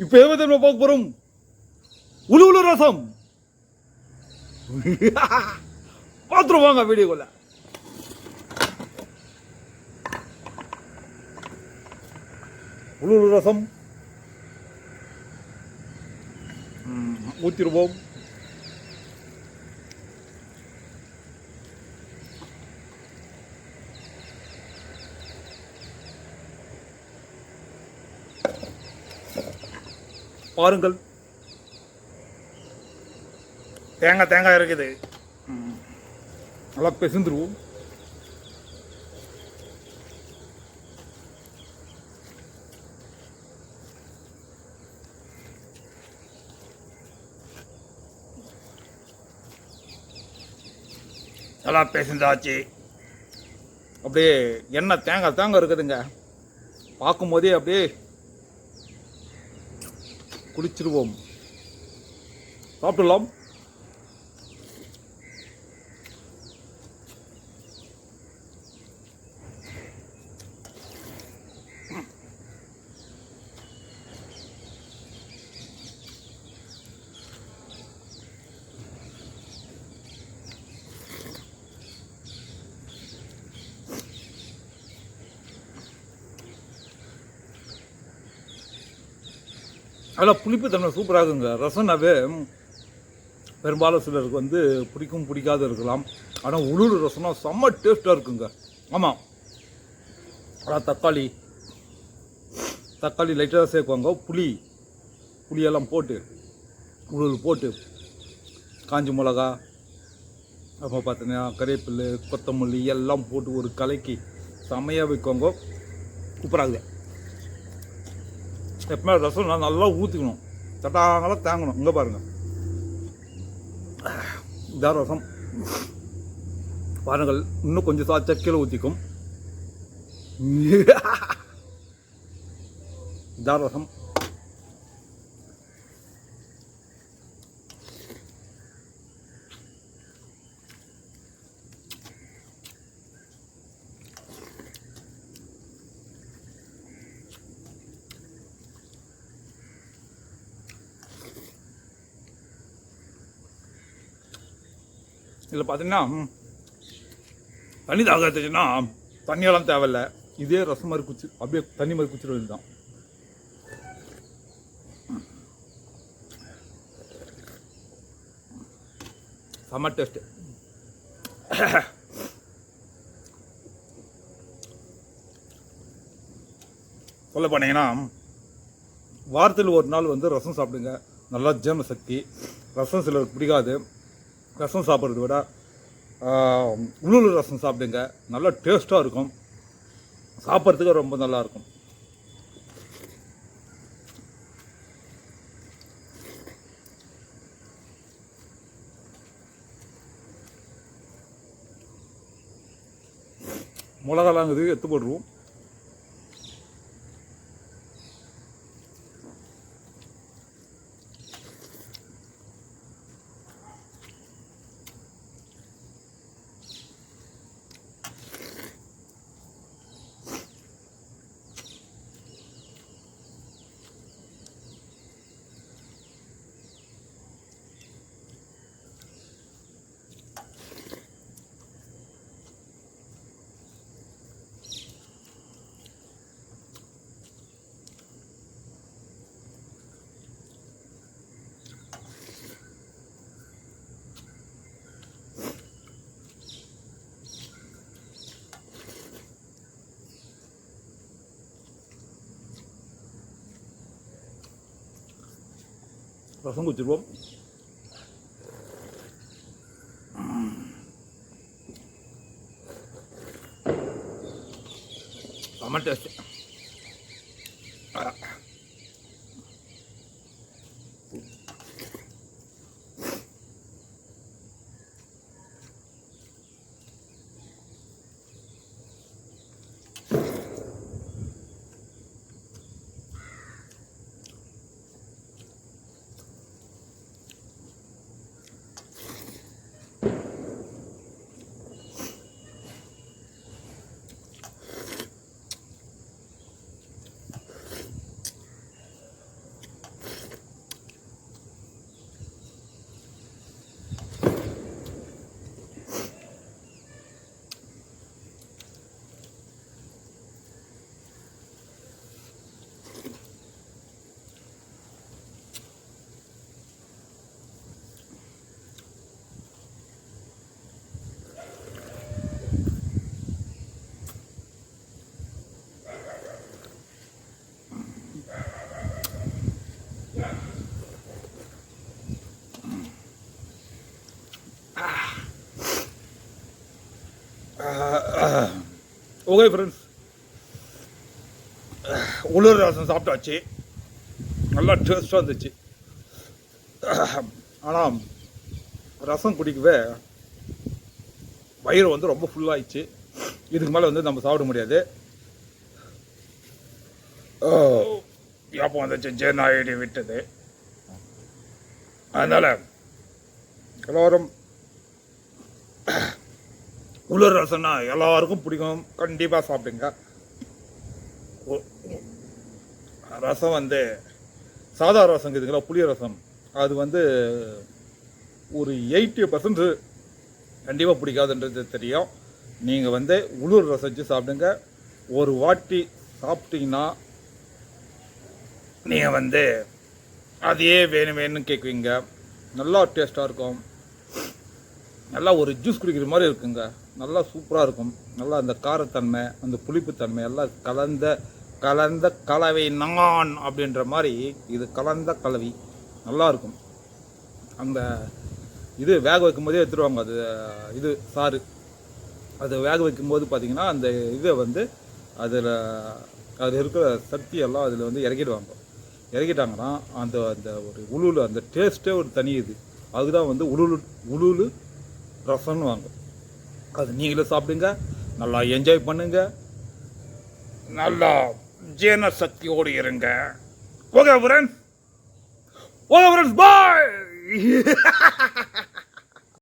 இப்போ எதை பத்தி நம்ம பார்க்க போறோம் உளு உளு ரசம் பார்த்துருவோம் வாங்க வீடியோக்குள்ள உளு உளு ரசம் ம், ஊத்திருவோம் பாருங்கள். தேங்காய் தேங்காய் இருக்குது. நல்லா பெசந்துருவோம். நல்லா பெசந்தாச்சு அப்படியே எண்ணெய் தேங்காய் தேங்காய் இருக்குதுங்க. பார்க்கும்போதே அப்படியே குளிச்சிருவோம். சாப்பிடலாம். அதில் புளிப்பு தன்மை சூப்பராக இருக்குங்க. ரசம்னாவே பெரும்பாலும் சிலருக்கு வந்து பிடிக்கும் பிடிக்காத இருக்கலாம். ஆனால் உளுரு ரசம்னா செம்ம டேஸ்ட்டாக இருக்குங்க. ஆமாம் அதான் தக்காளி தக்காளி லைட்டாக சேர்க்குவாங்க. புளி புளியெல்லாம் போட்டு உளுரு போட்டு காஞ்சி மிளகா அப்புறம் பார்த்தீங்கன்னா கறிவேப்பில் கொத்தமல்லி எல்லாம் போட்டு ஒரு கலைக்கு செமையாக வைக்குவாங்க சூப்பராகுது எப்பவுமே ரசம் நல்லா- நல்லா ஊற்றிக்கணும் தட்டாங்கலாம் தேங்கணும். இங்கே பாருங்க. இதான் ரசம். பாருங்கள் இன்னும் கொஞ்சம் சா சக்கையில் ஊற்றிக்கும் இதான் ரசம். இதில் பார்த்தீங்கன்னா தண்ணி தாக எடுத்துச்சுன்னா தண்ணியெல்லாம் தேவையில்ல. இதே ரசம் மாதிரி குச்சி அப்படியே தண்ணி மாதிரி குச்சிட வேண்டியதுதான். செம்ம டேஸ்ட்டு சொல்ல போனீங்கன்னா வாரத்தில் ஒரு நாள் வந்து ரசம் சாப்பிடுங்க. நல்லா ஜீரண சக்தி. ரசம் சிலருக்கு பிடிக்காது. ரசம் சாப்பிட்றத விட உள்ளூர் ரசம் சாப்பிடுங்க. நல்லா டேஸ்ட்டாக இருக்கும். சாப்பிட்றதுக்கு ரொம்ப நல்லா இருக்கும். மிளகாலாம் இருக்குது எடுத்து போட்டுருவோம். ரசம் குச்சிருவோம் செம்ம டேஸ்ட்டு ஓகே ஃப்ரெண்ட்ஸ் உளுர் ரசம் சாப்பிட்டாச்சு. நல்லா டேஸ்ட்டாக இருந்துச்சு. ஆனால் ரசம் குடிக்கவே வயிறு வந்து ரொம்ப ஃபுல்லாகிடுச்சு இதுக்கு மேலே வந்து நம்ம சாப்பிட முடியாது. ஞாபகம் வந்துச்சு ஜென் விட்டது. அதனால் எல்லோரும் உலர் ரசம்னா எல்லாருக்கும் பிடிக்கும். கண்டிப்பாக சாப்பிடுங்க. ரசம் வந்து சாதா ரசம் இருக்குதுங்களா? புளிய ரசம். அது வந்து ஒரு எயிட்டி பர்சன்ட் கண்டிப்பாக பிடிக்காதுன்றது தெரியும். நீங்கள் வந்து உளுர் ரசம் வச்சு சாப்பிடுங்க. ஒரு வாட்டி சாப்பிட்டீங்கன்னா நீங்கள் வந்து அதையே வேணும் வேணும்னு கேட்குவீங்க நல்லா டேஸ்ட்டாக இருக்கும். நல்லா ஒரு ஜூஸ் குடிக்கிற மாதிரி இருக்குங்க. நல்லா சூப்பராக இருக்கும். நல்லா அந்த காரத்தன்மை அந்த புளிப்புத்தன்மை எல்லாம் கலந்த கலந்த கலவை நான் அப்படின்ற மாதிரி இது கலந்த கலவி. நல்லா இருக்கும். அந்த இது வேக வைக்கும் போதே எடுத்துருவாங்க. அது இது சாறு. அது வேக வைக்கும்போது பார்த்திங்கன்னா அந்த இதை வந்து அதில் அது இருக்கிற சக்தியெல்லாம் அதில் வந்து இறக்கிடுவாங்க. இறக்கிட்டாங்கன்னா அந்த அந்த ஒரு உளுலு அந்த டேஸ்ட்டே ஒரு தனி இது. அதுதான் வந்து உளுலு உளுலு ரசம்னு வாங்க அது நீங்களும் சாப்பிடுங்க நல்லா என்ஜாய் பண்ணுங்க. நல்லா ஜீரண சக்தியோடு இருங்க. Okay friends okay friends bye